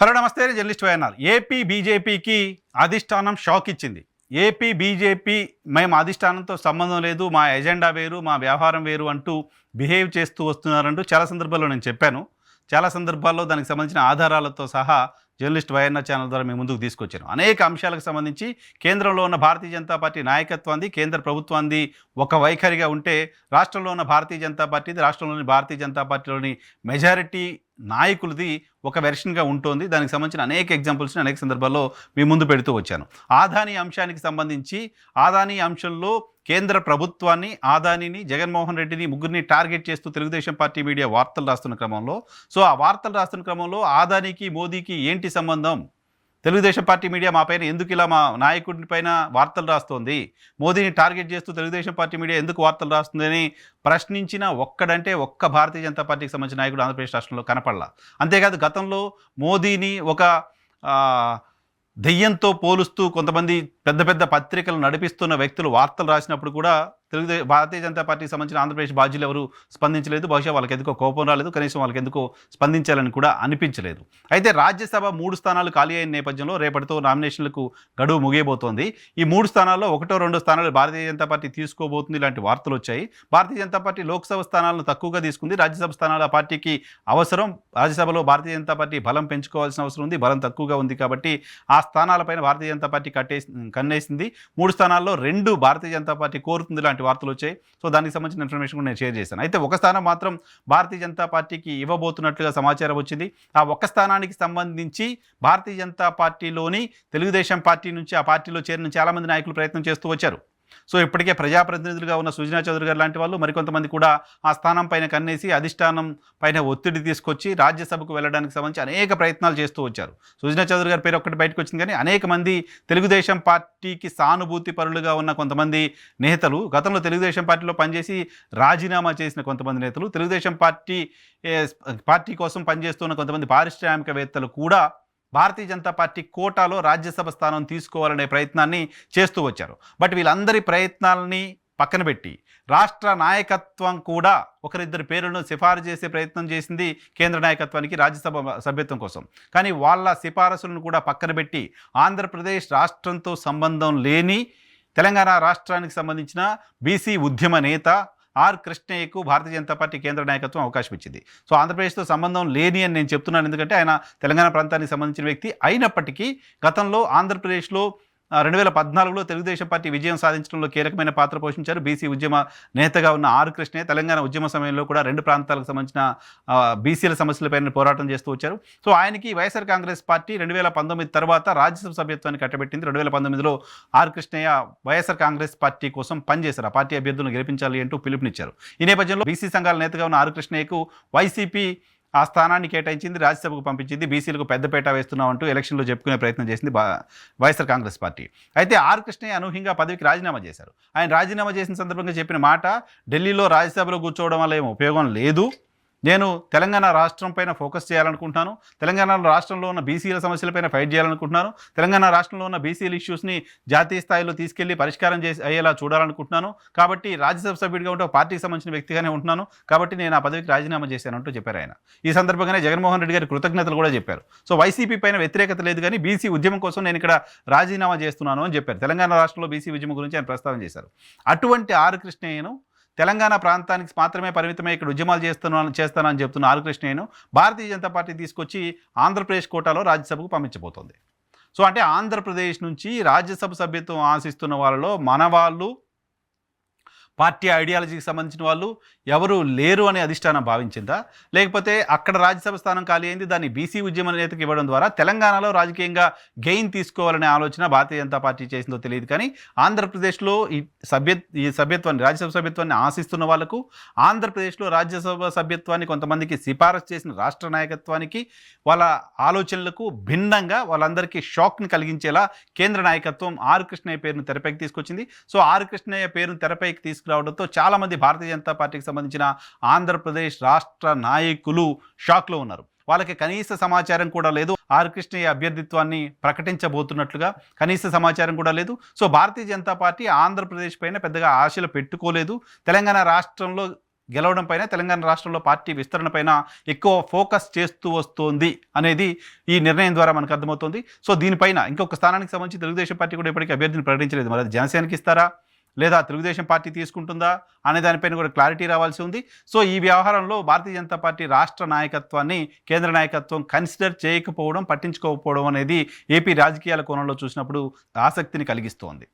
Hello నమస్తే journalist YNR. AP బీజేపీకి అధిష్టానం షాక్ ఇచ్చింది ఏపీ బీజేపీ మేము అధిష్టానంతో సంబంధం లేదు మా ఎజెండా వేరు మా వ్యవహారం వేరు అంటూ బిహేవ్ చేస్తూ వస్తున్నారంటూ చాలా సందర్భాల్లో నేను చెప్పాను. చాలా సందర్భాల్లో దానికి సంబంధించిన ఆధారాలతో సహా జర్నలిస్ట్ వైఎన్ఆర్ ఛానల్ ద్వారా మేము ముందుకు తీసుకొచ్చాను. అనేక అంశాలకు సంబంధించి కేంద్రంలో ఉన్న భారతీయ జనతా పార్టీ నాయకత్వాన్ని కేంద్ర ప్రభుత్వాన్ని ఒక వైఖరిగా ఉంటే రాష్ట్రంలో ఉన్న భారతీయ జనతా పార్టీది రాష్ట్రంలోని భారతీయ జనతా పార్టీలోని మెజారిటీ నాయకులది ఒక వెర్షన్గా ఉంటుంది. దానికి సంబంధించిన అనేక ఎగ్జాంపుల్స్ని అనేక సందర్భాల్లో మీ ముందు పెడుతూ వచ్చాను. ఆదాని అంశానికి సంబంధించి ఆదాని అంశంలో కేంద్ర ప్రభుత్వాన్ని ఆదానిని జగన్మోహన్ రెడ్డిని ముగ్గురిని టార్గెట్ చేస్తూ తెలుగుదేశం పార్టీ మీడియా వార్తలు రాస్తున్న క్రమంలో. సో ఆ వార్తలు రాస్తున్న క్రమంలో ఆదానికి మోదీకి ఏంటి సంబంధం? తెలుగుదేశం పార్టీ మీడియా మా పైన ఎందుకు ఇలా మా నాయకుడి పైన వార్తలు రాస్తోంది? మోదీని టార్గెట్ చేస్తూ తెలుగుదేశం పార్టీ మీడియా ఎందుకు వార్తలు రాస్తుందని ప్రశ్నించిన ఒక్కడంటే ఒక్క భారతీయ జనతా పార్టీకి సంబంధించిన నాయకుడు ఆంధ్రప్రదేశ్ రాష్ట్రంలో కనపడలా. అంతేకాదు గతంలో మోదీని ఒక దెయ్యంతో పోలుస్తూ కొంతమంది పెద్ద పెద్ద పత్రికలు నడిపిస్తున్న వ్యక్తులు వార్తలు రాసినప్పుడు కూడా తెలుగుదేశం భారతీయ జనతా పార్టీకి సంబంధించిన ఆంధ్రప్రదేశ్ బాధ్యులు ఎవరు స్పందించలేదు. బహుశా వాళ్ళకి ఎందుకో కోపం రాలేదు. కనీసం వాళ్ళకి ఎందుకో స్పందించాలని కూడా అనిపించలేదు. అయితే రాజ్యసభ మూడు స్థానాలు ఖాళీ అయిన నేపథ్యంలో రేపటితో నామినేషన్లకు గడువు ముగియబోతోంది. ఈ మూడు స్థానాల్లో ఒకటో రెండో స్థానాలు భారతీయ జనతా పార్టీ తీసుకోబోతుంది ఇలాంటి వార్తలు వచ్చాయి. భారతీయ జనతా పార్టీ లోక్సభ స్థానాలను తక్కువగా తీసుకుంది. రాజ్యసభ స్థానాల పార్టీకి అవసరం. రాజ్యసభలో భారతీయ జనతా పార్టీ బలం పెంచుకోవాల్సిన అవసరం ఉంది. బలం తక్కువగా ఉంది కాబట్టి ఆ స్థానాలపైన భారతీయ జనతా పార్టీ కట్టేసి కన్నేసింది. మూడు స్థానాల్లో రెండు భారతీయ జనతా పార్టీ కోరుతుంది అలాంటి వార్తలు వచ్చాయి. సో దానికి సంబంధించిన ఇన్ఫర్మేషన్ కూడా నేను షేర్ చేశాను. అయితే ఒక స్థానం మాత్రం భారతీయ జనతా పార్టీకి ఇవ్వబోతున్నట్లుగా సమాచారం వచ్చింది. ఆ ఒక్క స్థానానికి సంబంధించి భారతీయ జనతా పార్టీలోని తెలుగుదేశం పార్టీ నుంచి ఆ పార్టీలో చేరిన చాలామంది నాయకులు ప్రయత్నం చేస్తూ వచ్చారు. సో ఇప్పటికే ప్రజాప్రతినిధులుగా ఉన్న సుజనా చౌదరి గారు లాంటి వాళ్ళు మరికొంతమంది కూడా ఆ స్థానం పైన కన్నేసి అధిష్టానం పైన ఒత్తిడి తీసుకొచ్చి రాజ్యసభకు వెళ్ళడానికి సంబంధించి అనేక ప్రయత్నాలు చేస్తూ వచ్చారు. సుజనా చౌదరి గారి పేరు ఒక్కటి బయటకు వచ్చింది కానీ అనేక మంది తెలుగుదేశం పార్టీకి సానుభూతి పరులుగా ఉన్న కొంతమంది నేతలు గతంలో తెలుగుదేశం పార్టీలో పనిచేసి రాజీనామా చేసిన కొంతమంది నేతలు తెలుగుదేశం పార్టీ పార్టీ కోసం పనిచేస్తున్న కొంతమంది పారిశ్రామికవేత్తలు కూడా భారతీయ జనతా పార్టీ కోటాలో రాజ్యసభ స్థానం తీసుకోవాలనే ప్రయత్నాన్ని చేస్తూ వచ్చారు. బట్ వీళ్ళందరి ప్రయత్నాలని పక్కన పెట్టి రాష్ట్ర నాయకత్వం కూడా ఒకరిద్దరి పేర్లను సిఫారు చేసే ప్రయత్నం చేసింది కేంద్ర నాయకత్వానికి రాజ్యసభ సభ్యత్వం కోసం. కానీ వాళ్ళ సిఫారసులను కూడా పక్కన పెట్టి ఆంధ్రప్రదేశ్ రాష్ట్రంతో సంబంధం లేని తెలంగాణ రాష్ట్రానికి సంబంధించిన బీసీ ఉద్యమ నేత ఆర్ కృష్ణయ్యకు భారతీయ జనతా పార్టీ కేంద్ర నాయకత్వం అవకాశం ఇచ్చింది. సో ఆంధ్రప్రదేశ్తో సంబంధం లేని అని నేను చెప్తున్నాను. ఎందుకంటే ఆయన తెలంగాణ ప్రాంతానికి సంబంధించిన వ్యక్తి అయినప్పటికీ గతంలో ఆంధ్రప్రదేశ్లో రెండు వేల పద్నాలుగులో తెలుగుదేశం పార్టీ విజయం సాధించడంలో కీలకమైన పాత్ర పోషించారు. బీసీ ఉద్యమ నేతగా ఉన్న ఆర్ కృష్ణే తెలంగాణ ఉద్యమ సమయంలో కూడా రెండు ప్రాంతాలకు సంబంధించిన బీసీల సమస్యలపైన పోరాటం చేస్తూ వచ్చారు. సో ఆయనకి వైఎస్ఆర్ కాంగ్రెస్ పార్టీ రెండు వేల పంతొమ్మిది తర్వాత రాజ్యసభ సభ్యత్వాన్ని కట్టబెట్టింది. రెండు వేల పంతొమ్మిదిలో R Krishnaiah YSR Congress party కోసం పనిచేశారు. ఆ పార్టీ అభ్యర్థులను గెలిపించాలి అంటూ పిలుపునిచ్చారు. ఈ నేపథ్యంలో బీసీ సంఘాల నేతగా ఉన్న ఆర్ కృష్ణయ్యకు వైసీపీ ఆ స్థానాన్ని కేటాయించింది రాజ్యసభకు పంపించింది బీసీలకు పెద్దపేట వేస్తున్నావు అంటూ ఎలక్షన్లో చెప్పుకునే ప్రయత్నం చేసింది వైఎస్ఆర్ కాంగ్రెస్ పార్టీ. అయితే ఆర్ కృష్ణయ్య అనూహ్యంగా పదవికి రాజీనామా చేశారు. ఆయన రాజీనామా చేసిన సందర్భంగా చెప్పిన మాట ఢిల్లీలో రాజ్యసభలో కూర్చోవడం వల్ల ఏం ఉపయోగం లేదు నేను తెలంగాణ రాష్ట్రం పైన ఫోకస్ చేయాలనుకుంటున్నాను. తెలంగాణ రాష్ట్రంలో ఉన్న బీసీల సమస్యలపైన ఫైట్ చేయాలనుకుంటున్నాను. తెలంగాణ రాష్ట్రంలో ఉన్న బీసీల ఇష్యూస్ని జాతీయ స్థాయిలో తీసుకెళ్ళి పరిష్కారం చేసి అయ్యేలా చూడాలనుకుంటున్నాను. కాబట్టి రాజ్యసభ సభ్యుడిగా ఉంటే ఒక పార్టీకి సంబంధించిన వ్యక్తిగానే ఉంటున్నాను. కాబట్టి నేను ఆ పదవికి రాజీనామా చేశానంటూ చెప్పారు ఆయన. ఈ సందర్భంగానే జగన్మోహన్ రెడ్డి గారి కృతజ్ఞతలు కూడా చెప్పారు. సో వైసీపీ పైన వ్యతిరేకత లేదు కానీ బీసీ ఉద్యమం కోసం నేను ఇక్కడ రాజీనామా చేస్తున్నాను అని చెప్పారు. తెలంగాణ రాష్ట్రంలో బీసీ ఉద్యమం గురించి ఆయన ప్రస్తావన చేశారు. అటువంటి ఆర్ కృష్ణయ్యను తెలంగాణ ప్రాంతానికి మాత్రమే పరిమితమై ఇక్కడ ఉద్యమాలు చేస్తున్నాను చేస్తానని చెప్తున్న ఆర్ కృష్ణయ్యను భారతీయ జనతా పార్టీ తీసుకొచ్చి ఆంధ్రప్రదేశ్ కోటాలో రాజ్యసభకు పంపించబోతోంది. సో అంటే ఆంధ్రప్రదేశ్ నుంచి రాజ్యసభ సభ్యత్వం ఆశిస్తున్న వాళ్ళలో మన వాళ్ళు పార్టీ ఐడియాలజీకి సంబంధించిన వాళ్ళు ఎవరు లేరు అని అధిష్టానం భావించిందా? లేకపోతే అక్కడ రాజ్యసభ స్థానం ఖాళీ అయింది దాన్ని బీసీ ఉద్యమ నేతకు ఇవ్వడం ద్వారా తెలంగాణలో రాజకీయంగా గెయిన్ తీసుకోవాలనే ఆలోచన భారతీయ జనతా పార్టీ చేసిందో తెలియదు కానీ ఆంధ్రప్రదేశ్లో ఈ సభ్య ఈ సభ్యత్వాన్ని రాజ్యసభ సభ్యత్వాన్ని ఆశిస్తున్న వాళ్ళకు ఆంధ్రప్రదేశ్లో రాజ్యసభ సభ్యత్వాన్ని కొంతమందికి సిఫారసు చేసిన రాష్ట్ర నాయకత్వానికి వాళ్ళ ఆలోచనలకు భిన్నంగా వాళ్ళందరికీ షాక్ని కలిగించేలా కేంద్ర నాయకత్వం ఆర్ కృష్ణయ్య పేరును తెరపైకి తీసుకొచ్చింది. సో ఆర్ కృష్ణయ్య పేరును తెరపైకి తీసుకు తీసుకురావడంతో చాలామంది భారతీయ జనతా పార్టీకి సంబంధించిన ఆంధ్రప్రదేశ్ రాష్ట్ర నాయకులు షాక్లో ఉన్నారు. వాళ్ళకి కనీస సమాచారం కూడా లేదు. ఆర్ కృష్ణయ్య అభ్యర్థిత్వాన్ని ప్రకటించబోతున్నట్లుగా కనీస సమాచారం కూడా లేదు. సో భారతీయ జనతా పార్టీ ఆంధ్రప్రదేశ్ పైన పెద్దగా ఆశలు పెట్టుకోలేదు. తెలంగాణ రాష్ట్రంలో గెలవడం పైన తెలంగాణ రాష్ట్రంలో పార్టీ విస్తరణ పైన ఎక్కువ ఫోకస్ చేస్తూ వస్తోంది అనేది ఈ నిర్ణయం ద్వారా మనకు అర్థమవుతుంది. సో దీనిపైన ఇంకొక స్థానానికి సంబంధించి తెలుగుదేశం పార్టీ కూడా ఇప్పటికీ అభ్యర్థిని ప్రకటించలేదు. మరి అది జనసేనకి ఇస్తారా? లేదా తెలుగుదేశం పార్టీ తీసుకుంటుందా అనే దానిపైన కూడా క్లారిటీ రావాల్సి ఉంది. సో ఈ వ్యవహారంలో భారతీయ జనతా పార్టీ రాష్ట్ర నాయకత్వాన్ని కేంద్ర నాయకత్వం కన్సిడర్ చేయకపోవడం పట్టించుకోకపోవడం అనేది ఏపీ రాజకీయాల కోణంలో చూసినప్పుడు ఆసక్తిని కలిగిస్తోంది.